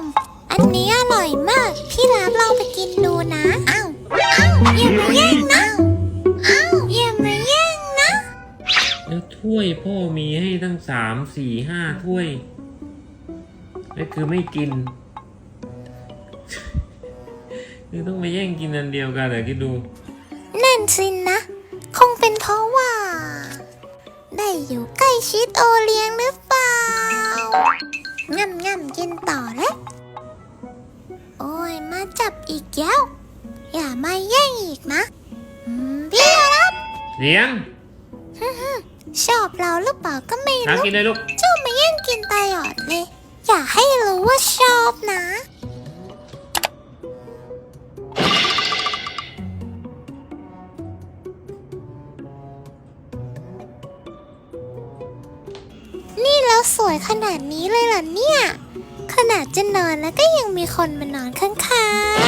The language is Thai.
ำอันนี้อร่อยมาก พี่รับลองไปกินดูนะ อ้าวอ้าวอย่ามาแย่งนะอ้าวอย่ามาแย่งนะ แล้วถ้วยพ่อมีให้ตั้งสามสี่ห้าถ้วยนั่นคือไม่กินคือต้องมาแย่งกินอันเดียวกันเหรอคิดดูนั่นสินะ คงเป็นเพราะว่า ได้อยู่ใกล้ชิดโอเลี้ยงหรือเปล่าง่ำง่ำ กินต่อแล้ว โอ้ย มาจับอีกแล้ว อย่ามาแย่งอีกนะอืมพี่รับเสียงชอบเราหรือเปล่าก็ไม่นักรู้กินเลยลูกชอบมาแย่งกินตลอดเลย อยากให้รู้ว่าชอบนะ นี่เราสวยขนาดนี้เลยเหรอเนี่ยขนาด จะนอนแล้วก็ยังมีคนมานอนข้าง